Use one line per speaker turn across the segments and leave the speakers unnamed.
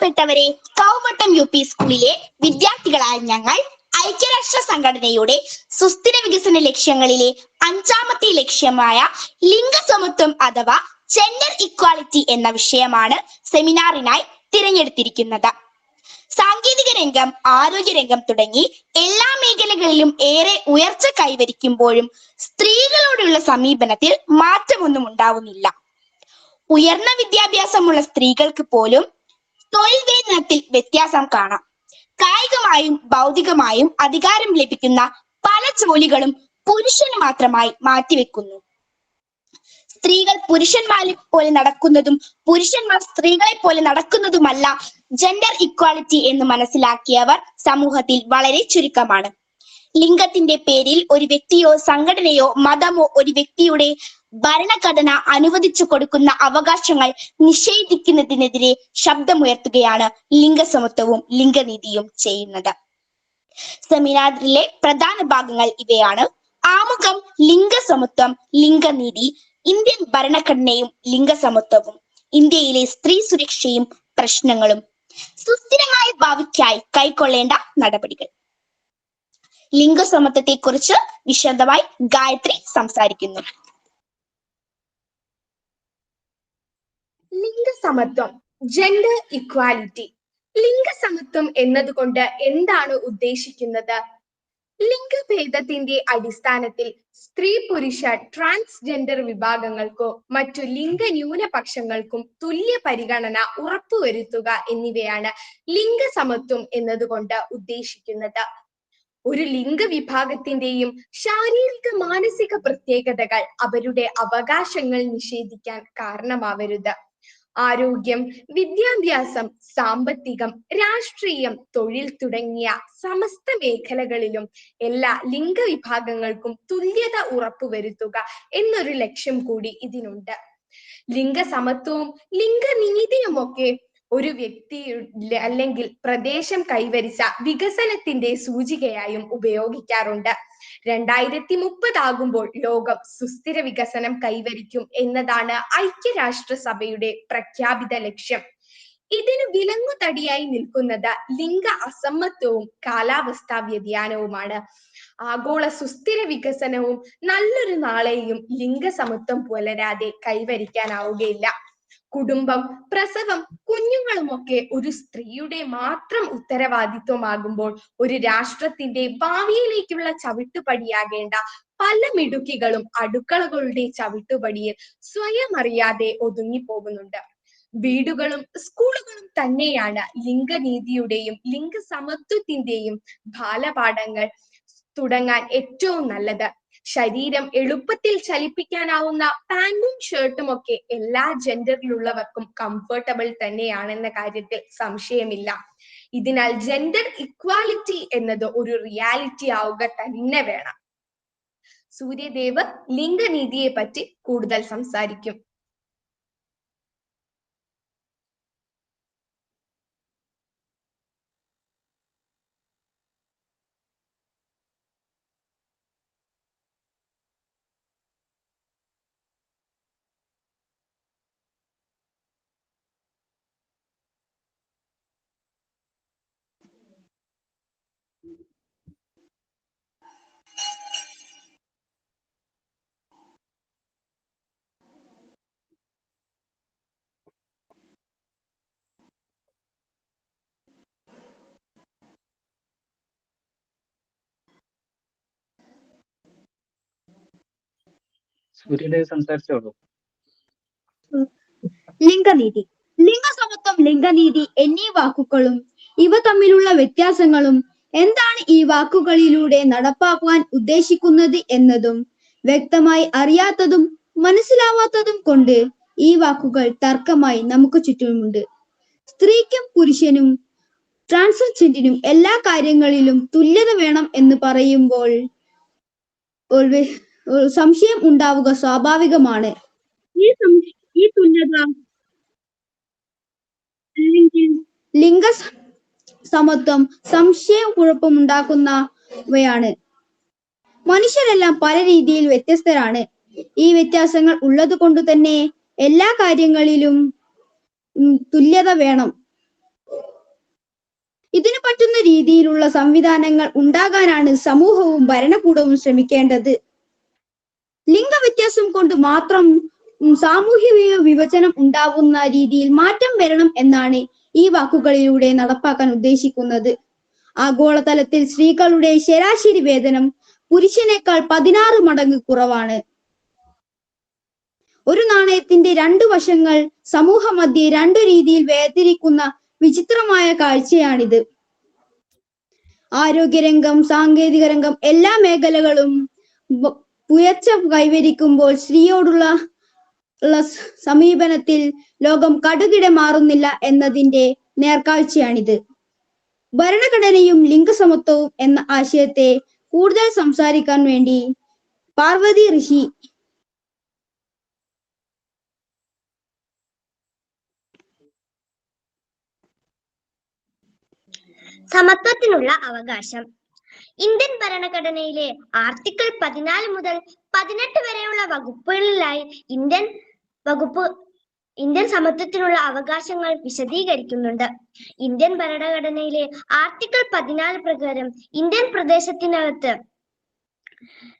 ബഹുമാനപ്പെട്ടവരെ കൗമട്ടം U P സ്കൂളിലെ വിദ്യാർത്ഥികളായ ഞങ്ങൾ ഐക്യരാഷ്ട്ര സംഘടനയുടെ സുസ്ഥിര വികസന ലക്ഷ്യങ്ങളിലെ അഞ്ചാമത്തെ ലക്ഷ്യമായ ലിംഗസമത്വം അഥവാ ജെൻഡർ ഇക്വാളിറ്റി എന്ന വിഷയമാണ് സെമിനാറിനായി തിരഞ്ഞെടുത്തിരിക്കുന്നത്. സാങ്കേതിക രംഗം ആരോഗ്യ രംഗം തുടങ്ങി എല്ലാ മേഖലകളിലും ഏറെ ഉയർച്ച കൈവരിക്കുമ്പോഴും സ്ത്രീകളോടുള്ള സമീപനത്തിൽ മാറ്റമൊന്നും ഉണ്ടാവുന്നില്ല. ഉയർന്ന വിദ്യാഭ്യാസമുള്ള സ്ത്രീകൾക്ക് പോലും തൊഴിൽ വേതനത്തിൽ വ്യത്യാസം കാണാം. കായികമായും ഭൗതികമായും അധികാരം ലഭിക്കുന്ന പല ജോലികളും പുരുഷന് മാത്രമായി മാറ്റിവെക്കുന്നു. സ്ത്രീകൾ പുരുഷന്മാരെ പോലെ നടക്കുന്നതും പുരുഷന്മാർ സ്ത്രീകളെ പോലെ നടക്കുന്നതുമല്ല ജെൻഡർ ഇക്വാളിറ്റി എന്ന് മനസ്സിലാക്കിയവർ സമൂഹത്തിൽ വളരെ ചുരുക്കമാണ്. ലിംഗത്തിന്റെ പേരിൽ ഒരു വ്യക്തിയോ സംഘടനയോ മതമോ ഒരു വ്യക്തിയുടെ ഭരണഘടന അനുവദിച്ചു കൊടുക്കുന്ന അവകാശങ്ങൾ നിഷേധിക്കുന്നതിനെതിരെ ശബ്ദമുയർത്തുകയാണ് ലിംഗസമത്വവും ലിംഗനീതിയും ചെയ്യുന്നത്. സെമിനാറിലെ പ്രധാന ഭാഗങ്ങൾ ഇവയാണ്. ആമുഖം ലിംഗസമത്വം ലിംഗനീതി ഇന്ത്യൻ ഭരണഘടനയും ലിംഗസമത്വവും ഇന്ത്യയിലെ സ്ത്രീ സുരക്ഷയും പ്രശ്നങ്ങളും സുസ്ഥിരമായ ഭാവിക്കായി കൈക്കൊള്ളേണ്ട നടപടികൾ. ലിംഗസമത്വത്തെ കുറിച്ച് വിശദമായി ഗായത്രി സംസാരിക്കുന്നു.
ലിംഗസമത്വം ജെൻഡർ ഇക്വാലിറ്റി ലിംഗസമത്വം എന്നതുകൊണ്ട് എന്താണ് ഉദ്ദേശിക്കുന്നത്? ലിംഗഭേദത്തിന്റെ അടിസ്ഥാനത്തിൽ സ്ത്രീ പുരുഷ ട്രാൻസ്ജെൻഡർ വിഭാഗങ്ങൾക്കോ മറ്റു ലിംഗ ന്യൂനപക്ഷങ്ങൾക്കും തുല്യ പരിഗണന ഉറപ്പുവരുത്തുക എന്നിവയാണ് ലിംഗസമത്വം എന്നതുകൊണ്ട് ഉദ്ദേശിക്കുന്നത്. ഒരു ലിംഗവിഭാഗത്തിന്റെയും ശാരീരിക മാനസിക പ്രത്യേകതകൾ അവരുടെ അവകാശങ്ങൾ നിഷേധിക്കാൻ കാരണമാവരുത്. ആരോഗ്യം വിദ്യാഭ്യാസം സാമ്പത്തികം രാഷ്ട്രീയം തൊഴിൽ തുടങ്ങിയ സമസ്ത മേഖലകളിലും എല്ലാ ലിംഗവിഭാഗങ്ങൾക്കും തുല്യത ഉറപ്പുവരുത്തുക എന്നൊരു ലക്ഷ്യം കൂടി ഇതിനുണ്ട്. ലിംഗസമത്വവും ലിംഗനീതിയുമൊക്കെ ഒരു വ്യക്തി അല്ലെങ്കിൽ പ്രദേശം കൈവരിച്ച വികസനത്തിന്റെ സൂചികയായും ഉപയോഗിക്കാറുണ്ട്. രണ്ടായിരത്തി മുപ്പതാകുമ്പോൾ ലോകം സുസ്ഥിര വികസനം കൈവരിക്കും എന്നതാണ് ഐക്യരാഷ്ട്രസഭയുടെ പ്രഖ്യാപിത ലക്ഷ്യം. ഇതിന് വിലങ്ങുതടിയായി നിൽക്കുന്നത് ലിംഗ അസമത്വവും കാലാവസ്ഥാ വ്യതിയാനവുമാണ്. ആഗോള സുസ്ഥിര വികസനവും നല്ലൊരു നാളെയും ലിംഗസമത്വം പുലരാതെ കൈവരിക്കാനാവുകയില്ല. കുടുംബം പ്രസവം കുഞ്ഞുങ്ങളുമൊക്കെ ഒരു സ്ത്രീയുടെ മാത്രം ഉത്തരവാദിത്വമാകുമ്പോൾ ഒരു രാഷ്ട്രത്തിന്റെ ഭാവിയിലേക്കുള്ള ചവിട്ടുപടിയാകേണ്ട പല മിടുക്കികളും അടുക്കളകളുടെ ചവിട്ടുപടിയിൽ സ്വയം അറിയാതെ ഒതുങ്ങിപ്പോകുന്നുണ്ട്. വീടുകളും സ്കൂളുകളും തന്നെയാണ് ലിംഗനീതിയുടെയും ലിംഗസമത്വത്തിന്റെയും ബാലപാഠങ്ങൾ തുടങ്ങാൻ ഏറ്റവും നല്ലത്. ശരീരം എളുപ്പത്തിൽ ചലിപ്പിക്കാനാവുന്ന പാന്റും ഷർട്ടും ഒക്കെ എല്ലാ ജെൻഡറിലുള്ളവർക്കും കംഫർട്ടബിൾ തന്നെയാണെന്ന കാര്യത്തിൽ സംശയമില്ല. ഇതിനാൽ ജെൻഡർ ഇക്വാലിറ്റി എന്നത് ഒരു റിയാലിറ്റി ആവുക തന്നെ വേണം. സൂര്യദേവ് ലിംഗനീതിയെ പറ്റി കൂടുതൽ സംസാരിക്കും.
സൂര്യദേവ് സംസാരിച്ചോളൂ.
ലിംഗനീതി. ലിംഗസമത്വം ലിംഗനീതി എന്നീ വാക്കുകളും ഇവ തമ്മിലുള്ള വ്യത്യാസങ്ങളും എന്താണ് ഈ വാക്കുകളിലൂടെ നടപ്പാക്കുവാൻ ഉദ്ദേശിക്കുന്നത് എന്നതും വ്യക്തമായി അറിയാത്തതും മനസ്സിലാവാത്തതും കൊണ്ട് ഈ വാക്കുകൾ തർക്കമായി നമുക്ക് ചുറ്റുമുണ്ട്. സ്ത്രീക്കും പുരുഷനും ട്രാൻസ്ജെൻഡിനും എല്ലാ കാര്യങ്ങളിലും തുല്യത വേണം എന്ന് പറയുമ്പോൾ സംശയം ഉണ്ടാവുക സ്വാഭാവികമാണ്. ഈ ഈ തുല്യത അല്ലെങ്കിൽ ലിംഗ സമത്വം സംശയം കുഴപ്പമുണ്ടാക്കുന്നവയാണ് മനുഷ്യരെല്ലാം പല രീതിയിൽ വ്യത്യസ്തരാണ്. ഈ വ്യത്യാസങ്ങൾ ഉള്ളത് കൊണ്ട് തന്നെ എല്ലാ കാര്യങ്ങളിലും തുല്യത വേണം. ഇതിന് പറ്റുന്ന രീതിയിലുള്ള സംവിധാനങ്ങൾ ഉണ്ടാകാനാണ് സമൂഹവും ഭരണകൂടവും ശ്രമിക്കേണ്ടത്. ലിംഗവ്യത്യാസം കൊണ്ട് മാത്രം സാമൂഹ്യ വിഭജനം ഉണ്ടാവുന്ന രീതിയിൽ മാറ്റം വരണം എന്നാണ് ഈ വാക്കുകളിലൂടെ നടപ്പാക്കാൻ ഉദ്ദേശിക്കുന്നത്. ആഗോളതലത്തിൽ സ്ത്രീകളുടെ ശരാശരി വേതനം പുരുഷനേക്കാൾ പതിനാറ് മടങ്ങ് കുറവാണ്. ഒരു നാണയത്തിന്റെ രണ്ടു വശങ്ങൾ സമൂഹ മധ്യെ രണ്ടു രീതിയിൽ വേർതിരിക്കുന്ന വിചിത്രമായ കാഴ്ചയാണിത്. ആരോഗ്യരംഗം സാങ്കേതിക രംഗം എല്ലാ മേഖലകളും ഉയർച്ച കൈവരിക്കുമ്പോൾ സ്ത്രീയോടുള്ള സമീപനത്തിൽ ലോകം കടുകിട മാറുന്നില്ല എന്നതിന്റെ നേർക്കാഴ്ചയാണിത്. ഭരണഘടനയും ലിംഗസമത്വവും എന്ന ആശയത്തെ കൂടുതൽ സംസാരിക്കാൻ വേണ്ടി പാർവതി ഋഷി
സമത്വത്തിനുള്ള അവകാശം. ഇന്ത്യൻ ഭരണഘടനയിലെ ആർട്ടിക്കിൾ പതിനാല് മുതൽ പതിനെട്ട് വരെയുള്ള വകുപ്പുകളിലായി ഇന്ത്യൻ വകുപ്പ് ഇന്ത്യൻ സമത്വത്തിനുള്ള അവകാശങ്ങൾ വിശദീകരിക്കുന്നുണ്ട്. ഇന്ത്യൻ ഭരണഘടനയിലെ ആർട്ടിക്കിൾ പതിനാല് പ്രകാരം ഇന്ത്യൻ പ്രദേശത്തിനകത്ത്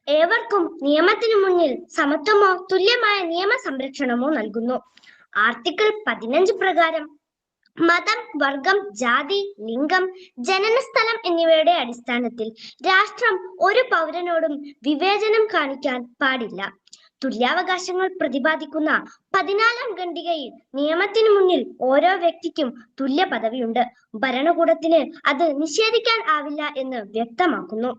ഏവർക്കും നിയമത്തിനു മുന്നിൽ സമത്വമോ തുല്യമായ നിയമ സംരക്ഷണമോ നൽകുന്നു. ആർട്ടിക്കിൾ പതിനഞ്ച് പ്രകാരം മതം വർഗം ജാതി ലിംഗം ജനനസ്ഥലം എന്നിവയുടെ അടിസ്ഥാനത്തിൽ രാഷ്ട്രം ഒരു പൗരനോടും വിവേചനം കാണിക്കാൻ പാടില്ല. തുല്യാവകാശങ്ങൾ പ്രതിപാദിക്കുന്ന പതിനാലാം ഖണ്ഡികയിൽ നിയമത്തിനു മുന്നിൽ ഓരോ വ്യക്തിക്കും തുല്യ പദവിയുണ്ട്. ഭരണകൂടത്തിന് അത് നിഷേധിക്കാൻ ആവില്ല എന്ന് വ്യക്തമാക്കുന്നു.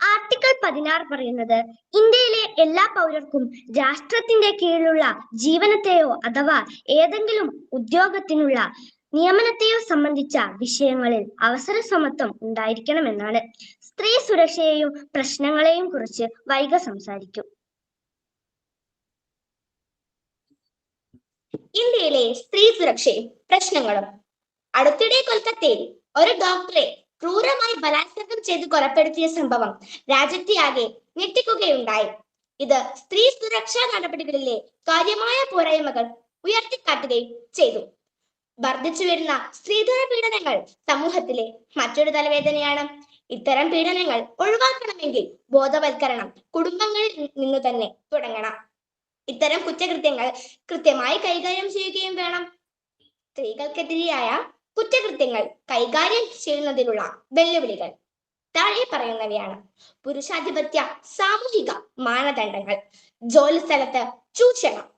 ആർട്ടിക്കിൾ പതിനാറ് പറയുന്നത് ഇന്ത്യയിലെ എല്ലാ പൗരർക്കും രാഷ്ട്രത്തിന്റെ കീഴിലുള്ള ജീവനത്തെയോ അഥവാ ഏതെങ്കിലും ഉദ്യോഗത്തിനുള്ള നിയമനത്തെയോ സംബന്ധിച്ച വിഷയങ്ങളിൽ അവസര സമത്വം ഉണ്ടായിരിക്കണമെന്നാണ്. സ്ത്രീ സുരക്ഷയെയും പ്രശ്നങ്ങളെയും കുറിച്ച് വൈക സംസാരിക്കും.
ഇന്ത്യയിലെ സ്ത്രീ സുരക്ഷയും പ്രശ്നങ്ങളും. അടുത്തിടെ കൊൽക്കത്തയിൽ ഒരു ഡോക്ടറെ ക്രൂരമായി ബലാത്സംഗം ചെയ്ത് കൊലപ്പെടുത്തിയ സംഭവം രാജ്യത്തെയാകെ ഞെട്ടിക്കുകയുണ്ടായി. ഇത് സ്ത്രീ സുരക്ഷാ നടപടികളിലെ കാര്യമായ പോരായ്മകൾ ഉയർത്തിക്കാട്ടുകയും ചെയ്തു. വർദ്ധിച്ചു വരുന്ന സ്ത്രീധന പീഡനങ്ങൾ സമൂഹത്തിലെ മറ്റൊരു തലവേദനയാണ്. ഇത്തരം പീഡനങ്ങൾ ഒഴിവാക്കണമെങ്കിൽ ബോധവൽക്കരണം കുടുംബങ്ങളിൽ നിന്ന് തന്നെ തുടങ്ങണം. ഇത്തരം കുറ്റകൃത്യങ്ങൾ കൃത്യമായി കൈകാര്യം ചെയ്യുകയും വേണം. സ്ത്രീകൾക്കെതിരെയായ കുറ്റകൃത്യങ്ങൾ കൈകാര്യം ചെയ്യുന്നതിനുള്ള വെല്ലുവിളികൾ. താഴെ പറയുന്നവയാണ് പുരുഷാധിപത്യ സാമൂഹിക മാനദണ്ഡങ്ങൾ. ജോലിസ്ഥലത്ത് ചൂഷണം.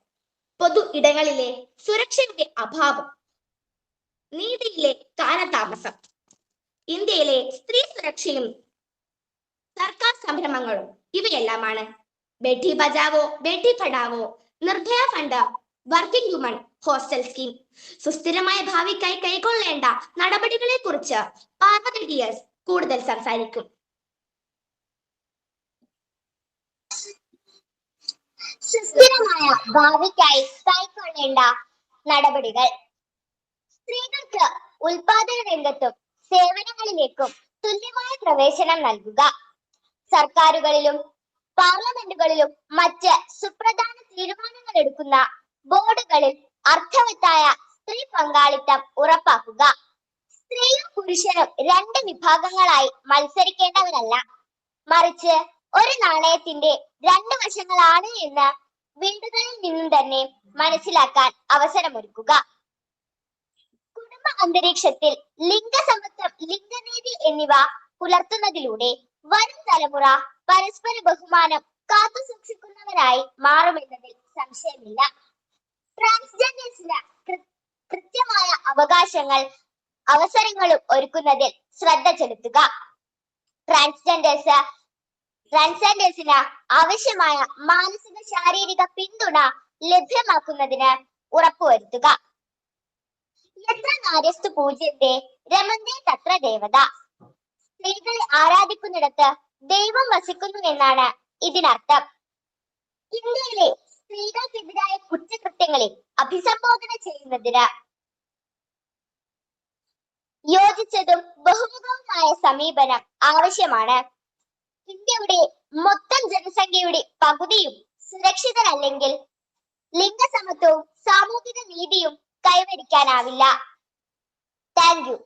പൊതു ഇടങ്ങളിലെ സുരക്ഷയുടെ അഭാവം. നീതിയിലെ കാലതാമസം. ഇന്ത്യയിലെ സ്ത്രീ സുരക്ഷയും സർക്കാർ സംരംഭങ്ങളും ഇവയെല്ലാമാണ്. Beti Bachao Beti Padhao Nirbhaya fund working woman hostel scheme. സുസ്ഥിരമായ ഭാവിക്കായി കൈക്കൊള്ളേണ്ട നടപടികളെ കുറിച്ച് കൂടുതൽ സംസാരിക്കും.
സുസ്ഥിരമായ ഭാവിക്കായി കൈക്കൊള്ളേണ്ട നടപടികൾ. സ്ത്രീകൾക്ക് ഉൽപാദന രംഗത്തും സേവനങ്ങളിലേക്കും തുല്യമായ പ്രവേശനം നൽകുക. സർക്കാരുകളിലും പാർലമെന്റുകളിലും മറ്റ് സുപ്രധാന തീരുമാനങ്ങൾ എടുക്കുന്ന ബോർഡുകളിൽ അർത്ഥവത്തായ സ്ത്രീ പങ്കാളിത്തം ഉറപ്പാക്കുക. സ്ത്രീയും പുരുഷനും രണ്ട് വിഭാഗങ്ങളായി മത്സരിക്കേണ്ടവരല്ല. മറിച്ച് ഒരു നാണയത്തിന്റെ രണ്ട് വശങ്ങളാണ് എന്ന് വീടുകളിൽ നിന്നും തന്നെ മനസ്സിലാക്കാൻ അവസരമൊരുക്കുക. കുടുംബ അന്തരീക്ഷത്തിൽ ലിംഗസമത്വം ലിംഗനീതി എന്നിവ പുലർത്തുന്നതിലൂടെ വരും തലമുറ പരസ്പര ബഹുമാനം കാത്തു സൂക്ഷിക്കുന്നവരായി മാറുമെന്നതിൽ സംശയമില്ല. ട്രാൻസ്ജെൻഡേഴ്സിന് കൃത്യമായ അവകാശങ്ങൾ അവസരങ്ങളും ഒരുക്കുന്നതിൽ ശ്രദ്ധ ചെലുത്തുക. ട്രാൻസ്ജെൻഡേഴ്സ് ട്രാൻസ്ജെൻഡേഴ്സിന് ആവശ്യമായ മാനസിക ശാരീരിക പിന്തുണ ലഭ്യമാക്കുന്നതിന് ഉറപ്പുവരുത്തുക. എത്ര നാര്യസ്തു പൂജ്യത്തെ രമന്തേ തത്ര ദേവത. സ്ത്രീകളെ ആരാധിക്കുന്നിടത്ത് ദൈവം വസിക്കുന്നു എന്നാണ് ഇതിനർത്ഥം. ഇന്ത്യയിലെ സ്ത്രീകൾക്കെതിരായ കുറ്റകൃത്യങ്ങളെ അഭിസംബോധന ചെയ്യുന്നതിന് യോജിച്ചതും ബഹുമുഖവുമായ സമീപനം ആവശ്യമാണ്. ഇന്ത്യയുടെ മൊത്തം ജനസംഖ്യയുടെ പകുതിയും സുരക്ഷിതരല്ലെങ്കിൽ ലിംഗസമത്വവും സാമൂഹിക നീതിയും കൈവരിക്കാനാവില്ല. Thank you.